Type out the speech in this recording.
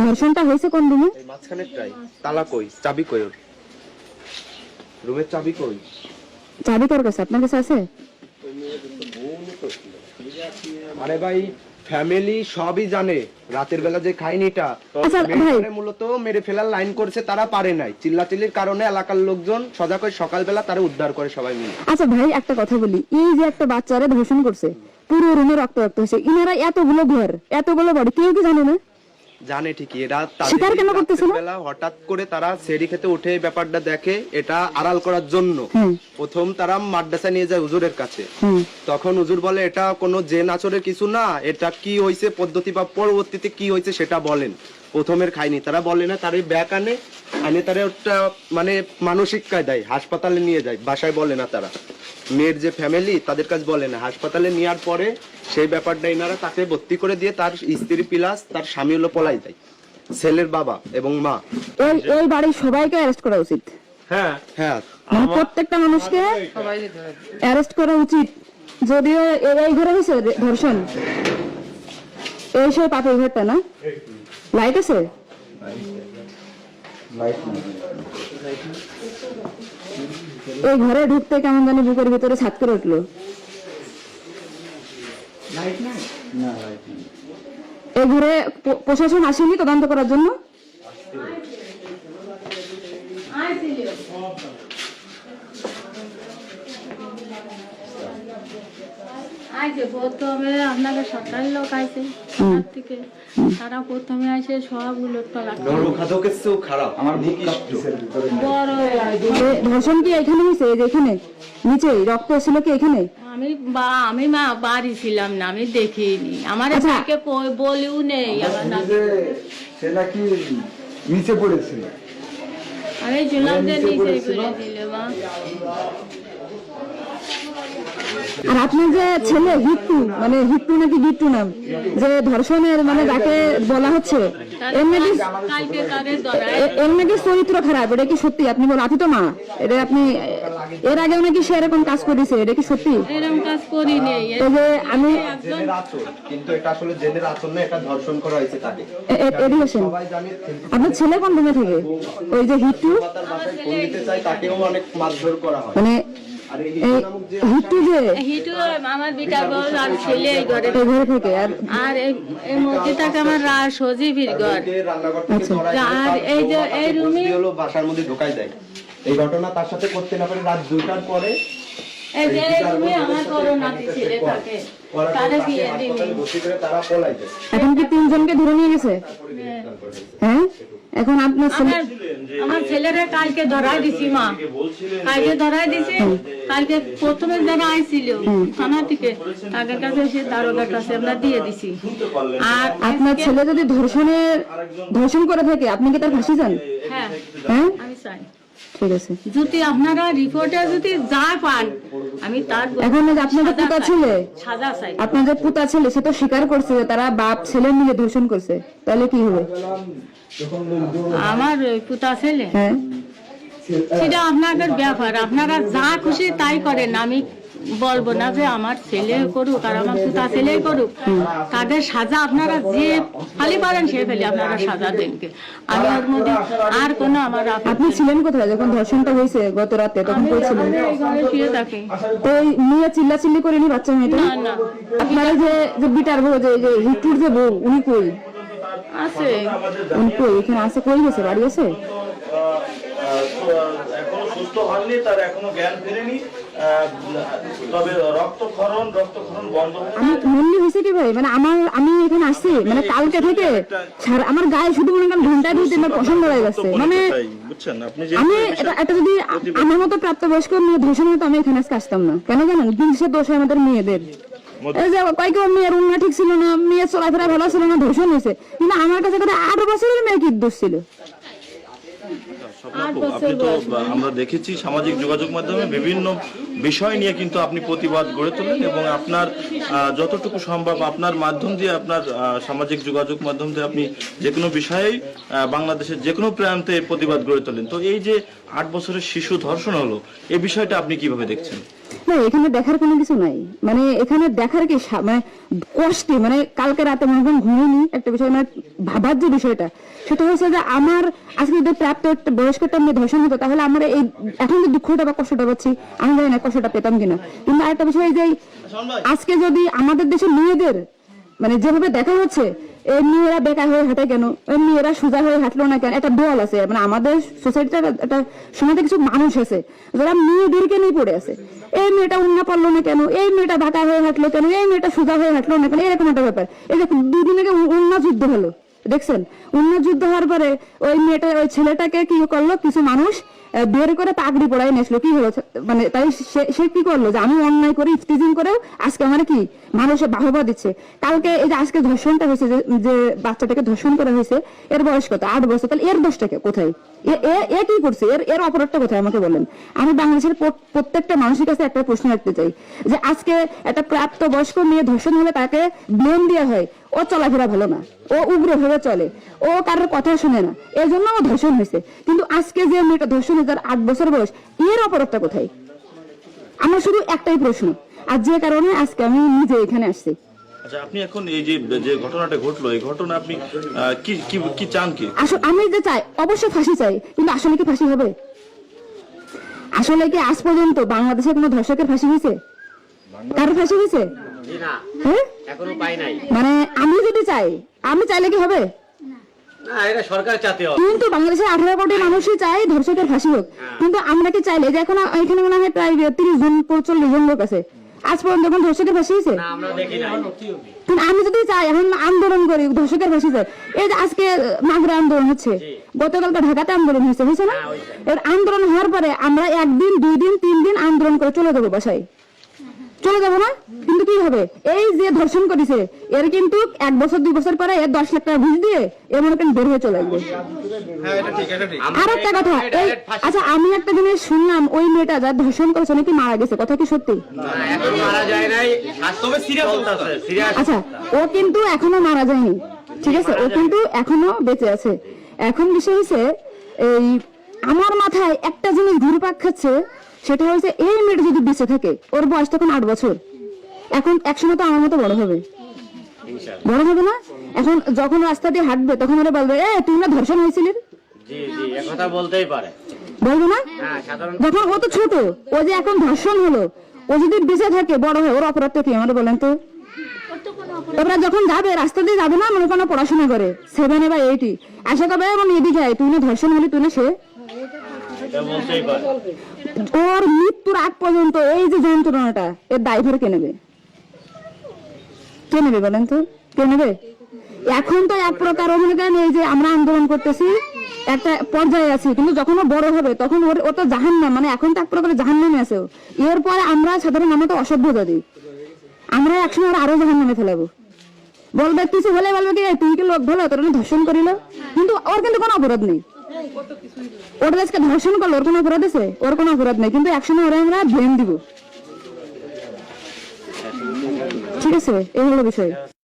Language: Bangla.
ধর্ষণটা হয়েছে কোন রুমে এই মাঝখানেরটাই তালা কই চাবি কই ওর? রুমের চাবি কই? চাবি কার কাছে? আপনার কাছে আছে? আরে ভাই ফ্যামিলি সবই জানে। রাতের বেলা যে খাইনিটা আচ্ছা। মূলত মেরে ফেলার লাইন করছে তারা পারে নাই। চিল্লাচিল্লির কারণে এলাকার লোকজন সজাগ হয়ে সকালবেলা তারা উদ্ধার করে সবাই মিলে। আচ্ছা ভাই একটা কথা বলি। এই যে একটা বাচ্চারা ধর্ষণ করছে পুরো রুমে রক্ত রক্ত হয়েছে। ইনারা এতগুলো ঘর এতগুলো বাড়ি কেউ কি জানে না? জানে ঠিকই এরা তাদের কেন করতেছে বেলা হঠাৎ করে তারা সেরি খেতে উঠে ব্যাপারটা দেখে এটা আড়াল করার জন্য। প্রথম তারা মাদ্রাসা নিয়ে যায় হুজুরের কাছে। তখন হুজুর বলে এটা কোনো জেন আচরের কিছু না এটা কি হয়েছে পদ্ধতি বা পরবর্তীতে কি হয়েছে সেটা বলেন। প্রথমের খায়নি তারা বলে না তার ব্যাক আনে আনে তারা ওটা মানে মানসিক কায়দায় হাসপাতালে নিয়ে যায় বাসায় বলে না তারা। মেয়ের যে ফ্যামিলি তাদের কাছে বলে না। হাসপাতালে নেওয়ার পরে সেই ব্যাপারটা এনারা তাকে ভর্তি করে দিয়ে তার স্ত্রী পিলাস তার স্বামী হলো পলাই দেয় ছেলের বাবা এবং মা। এই এই বাড়ির সবাইকে অ্যারেস্ট করা উচিত। হ্যাঁ। হ্যাঁ। মানে প্রত্যেকটা মানুষকে অ্যারেস্ট করা উচিত। যদিও এই ঘরে হয়েছে ধর্ষণ। এই সব পাপের ঘরটা না? লাইট আছে। এই ঘরে ঢুকতে কেমন জানি বুকের ভিতরে ছাদ করে উঠল এই ঘরে প্রশাসন আসেনি তদন্ত করার জন্য? আইছে প্রথমে আপনাকে সরকারি লোক আইছে তার থেকে। তারা প্রথমে আইসে সব খারাপ আমার বড় ধর্ষণ কি এখানে হয়েছে এখানে? নিচে রক্ত ছিল কি এখানে? আমি বা আমি মা বাড়ি ছিলাম না আমি দেখিনি। আমার আচ্ছা। কই- বলিও নেই আমার না। সে নাকি নিচে পড়েছিল আমি শুনলাম যে নিচে দিলে মা। আর আপনার যে ছেলে হিট্টু মানে হিট্টু নাকি গিট্টু নাম যে ধর্ষণের মানে যাকে বলা হচ্ছে এর নাকি চরিত্র খারাপ এটা কি সত্যি? আপনি বলেন আপনি তো মা এটা আপনি এর আগেও নাকি সে এরকম কাজ করেছে এটা কি সত্যি? এরকম কাজ করি নেই। আমি কিন্তু এটা আসলে জেনের আচর এটা ধর্ষণ করা হয়েছে তাকে। এ- এ- এদিকে আসেন সবাই জানে আপনার ছেলে কোন রুমে থাকে? ওই যে তাকেও অনেক মারধর করা হয়। মানে আর এই এই হিট্টু যে হিটু আমার বিটা বউ আর ছেলে এই ঘরে ঘরে থাকে আর আর এই এই মসজিদটাকে আমার রা সজীবীর ঘর। থেকে ধরায় আর এই যে এই রুমে- হলো বাসার মধ্যে ঢোকাই দেয়। এই ঘটনা তার সাথে করতে না পারে রাত দুইটার পরে এখন কি তিনজনকে ধরে নিয়ে গেছে? হ্যাঁ? এখন আপনার ছেলে আমার আমার ছেলেরে কালকে ধরাই দিছি মা। কালকে ধরাই দিছি কালকে প্রথমে যারা আইছিল থানা থেকে। তাদের কাছে এসে দারোগার কাছে আমরা দিয়ে দিছি। আর আপনার ছেলে যদি ধর্ষণের ধর্ষণ করে থাকে আপনি কি তার ফাঁসি চান? হ্যাঁ। হ্যাঁ? আমি চাই। ঠিক আছে। যদি আপনারা রিপোর্টে যদি যা পান আমি তার এখন আপনাদের পুতা। ছেলে সাজা চাই। আপনাদের পুতা ছেলে সে তো স্বীকার করছে যে তারা বাপ ছেলে মিলে ধর্ষণ করছে। তাহলে কি হবে? আমার পুতা ছেলে হ্যাঁ। সেটা আপনাদের ব্যাপার। আপনারা যা খুশি তাই করেন আমি বলব না যে আমার ছেলে করুক আর আমার পুতা ছেলে করুক। তাদের সাজা আপনারা যে খালি পারেন সে ফেলে আপনারা সাজা দেনকে আমি ওর মধ্যে আর কোনো আমার আপনি ছিলেন কোথায়? যখন ধর্ষণটা হয়েছে গত রাতে তখন কই ছিলেন? আমি এই ঘরে শুয়ে থাকি। তো মেয়ে চিল্লা চিল্লি করেনি বাচ্চা মেয়েটা? না না। আপনার যে যে বিটার বউ যে যে হিটুর যে বউ উনি কই? আছে। উনি কই? এখানে আছে কই গেছে? বাড়ি আছে এখনও সুস্থ হয়নি তার এখনও জ্ঞান ফেরেনি। তবে রক্তক্ষরণ রক্তক্ষরণ বন্ধ হয়ে আমি হয়েছে কি ভাই? মানে আমার আমি এখানে আসছি মানে কালকে থেকে আমার গায়ে শুধু মনে করেন দুই তিনবার পছন্দ হয়ে যাচ্ছে মানে আমি এটা- যদি আমার মতো প্রাপ্তবয়স্ক মেয়ে ধর্ষণ হতো আমি এখানে আজকে আসতাম না। কেন জানেন? দোষ হয় আমাদের মেয়েদের। এই যে কয়েক মেয়ের উন্না ঠিক ছিল না মেয়ের চলাফেরা ভালো ছিল না ধর্ষণ হয়েছে। কিন্তু আমার কাছে আট বছরের মেয়ে কি দোষ ছিল? আপনি তো আমরা দেখেছি সামাজিক যোগাযোগ মাধ্যমে বিভিন্ন বিষয় নিয়ে কিন্তু আপনি প্রতিবাদ গড়ে তোলেন এবং আপনার যতটুকু সম্ভব আপনার মাধ্যম দিয়ে আপনার সামাজিক যোগাযোগ মাধ্যম দিয়ে আপনি যে কোনো বিষয়েই বাংলাদেশের যে কোনো প্রান্তে প্রতিবাদ গড়ে তোলেন। তো এই যে আট বছরের শিশু ধর্ষণ হলো এই বিষয়টা আপনি কীভাবে দেখছেন? না এখানে দেখার কোনো কিছু নাই। মানে এখানে দেখার কি মানে কষ্টে মানে কালকে রাতে মনে ঘুমিনি একটা বিষয় মানে ভাবার যে বিষয়টা সেটা হচ্ছে যে আমার আজকে যদি প্রাপ্ত একটা বয়স্ক একটা ধর্ষণ হতো তাহলে আমার এই এখন যে দুঃখটা বা কষ্টটা পাচ্ছি আমি জানি না কষ্টটা পেতাম কিনা। কিন্তু আরেকটা বিষয় এই যে আজকে যদি আমাদের দেশের মেয়েদের মানে যেভাবে দেখা হচ্ছে এই এরা বেকার হয়ে হাঁটে কেন? এমনি এরা সোজা হয়ে হাঁটলো না কেন? একটা দল আছে মানে আমাদের সোসাইটিতে একটা সমাজে কিছু মানুষ আছে, যারা মেয়েদেরকে নিয়ে পড়ে আছে। এই মেয়েটা উন্না পারল না কেন? এই মেয়েটা বাঁকা হয়ে হাঁটলো কেন? এই মেয়েটা সোজা হয়ে হাঁটলো না কেন? এরকম একটা ব্যাপার। এই দেখুন, দুদিন আগে উন্না যুদ্ধ হলো। দেখছেন? উন্না যুদ্ধ হওয়ার পরে ওই মেয়েটা, ওই ছেলেটাকে কি করল? কিছু মানুষ বের করে পাগড়ি পড়াই নিয়েছিল কি হলো? মানে তাই সে- কি করল? যে আমি অন্যায় করে, ইফতিজিং করেও আজকে আমার কি? মানুষের বাহবা দিচ্ছে। কালকে এই যে আজকে ধর্ষণটা হয়েছে, যে বাচ্চাটাকে ধর্ষণ করা হয়েছে, এর বয়স কত? আট বছর। তাহলে এর দোষটাকে কোথায়? এ কি করছে? এর এর অপরাধটা কোথায়? আমাকে বলেন। আমি বাংলাদেশের প্রত্যেকটা মানুষের কাছে একটা প্রশ্ন রাখতে চাই। যে আজকে একটা প্রাপ্ত বয়স্ক মেয়ে ধর্ষণ হলে তাকে ব্লেম দেওয়া হয়। ও চলাফেরা ভালো না ও উগ্র ভাবে চলে ও কারোর কথা শুনে না এই জন্য ও ধর্ষণ হয়েছে। কিন্তু আজকে যে মেয়েটা ধর্ষণ হয়েছে আট বছর বয়স এর অপরাধটা কোথায়? আমার শুধু একটাই প্রশ্ন আর যে কারণে আজকে আমি নিজে এখানে আসছি। আচ্ছা আপনি এখন এই যে যে ঘটনাটা ঘটলো এই ঘটনা আপনি কি কি কি চান কি? আসলে আমি যে চাই অবশ্যই ফাঁসি চাই কিন্তু আসলে কি ফাঁসি হবে? আসলে কি আজ পর্যন্ত বাংলাদেশে কোনো ধর্ষকের ফাঁসি হয়েছে? কারও ফাঁসি হয়েছে? হ্যাঁ? এখনও পাই নাই। মানে আমি যদি চাই আমি চাইলে কি হবে? না এটা সরকার চাতে হবে। কিন্তু বাংলাদেশের আঠারো কোটি মানুষই চাই ধর্ষকের ফাঁসি হোক। কিন্তু আমরা কি চাইলে? যে এখন এখানে মনে হয় প্রায় তিরিশ জন চল্লিশ জন লোক আছে। আজ পর্যন্ত কোনো ধর্ষকের ফাঁসি হয়েছে? না আমরা দেখি নাই। কিন্তু আমি যদি চাই এখন আন্দোলন করি ধর্ষকের ফাঁসি চাই। এই যে আজকে মাগরা আন্দোলন হচ্ছে। গতকালকে ঢাকাতে আন্দোলন হয়েছে হয়েছে না? এর আন্দোলন হওয়ার পরে আমরা একদিন দুই দিন তিন দিন আন্দোলন করে চলে যাব বাসায়। চলে যাব না? কিন্তু কি হবে? এই যে ধর্ষণ করেছে এর কিন্তু এক বছর দুই বছর পরে এর দশ লাখ টাকা ঘুষ দিয়ে এর মনে করেন বের হয়ে চলে আসবে। আর একটা কথা এই আচ্ছা আমি একটা জিনিস শুনলাম ওই মেয়েটা যার ধর্ষণ করেছে নাকি মারা গেছে কথা কি সত্যি? আচ্ছা ও কিন্তু এখনও মারা যায়নি ঠিক আছে? ও কিন্তু এখনও বেঁচে আছে। এখন বিষয় হচ্ছে এই আমার মাথায় একটা জিনিস ঘুরপাক খাচ্ছে সেটা হচ্ছে এই মেয়েটা যদি বেঁচে থাকে ওর বয়স তখন আট বছর। এখন একসময় তো আমার মতো বড় হবে। বড় হবে না? এখন যখন রাস্তা দিয়ে হাঁটবে তখন ওরা বলবে এ তুই না ধর্ষণ হয়েছিলি? বলতেই পারে। বলবে না? হ্যাঁ যখন ও তো ছোট। ও যে এখন ধর্ষণ হলো ও যদি বেঁচে থাকে বড় হয় ওর অপরাধটা কি? আমার বলেন তো। তারপরে যখন যাবে রাস্তা দিয়ে যাবে না মনে কোনো পড়াশোনা করে সেভেনে বা এইটি আশা করবে এবং এদিকে আয় তুই না ধর্ষণ হলি তুই না সে? ওর মৃত্যুর আগ পর্যন্ত এই যে যন্ত্রণাটা এর ড্রাইভার কে নেবে? কে নেবে বলেন তো? কে নেবে? এখন তো এক প্রকার মনে করেন এই যে আমরা আন্দোলন করতেছি একটা পর্যায়ে আছি কিন্তু যখন বড় হবে তখন ওর ও তো জাহান না মানে এখন তো এক প্রকার জাহান নামে আছে। এরপরে আমরা সাধারণ আমরা তো অসভ্যতা দিই আমরা একসময় আরও জাহান নামে ফেলাবো। বলবে কিছু হলে বলবে কি "এই, তুই কি লোক ভালো তোর ধর্ষণ করিল? কিন্তু ওর কিন্তু কোনো অপরাধ নেই। ওটা আজকে ধর্ষণ করল, ওর কোনো অপরাধ আছে? ওর কোনো অপরাধ নেই, কিন্তু একসময় ওরা আমরা ব্লেম দিব। ঠিক আছে, এই হলো বিষয়।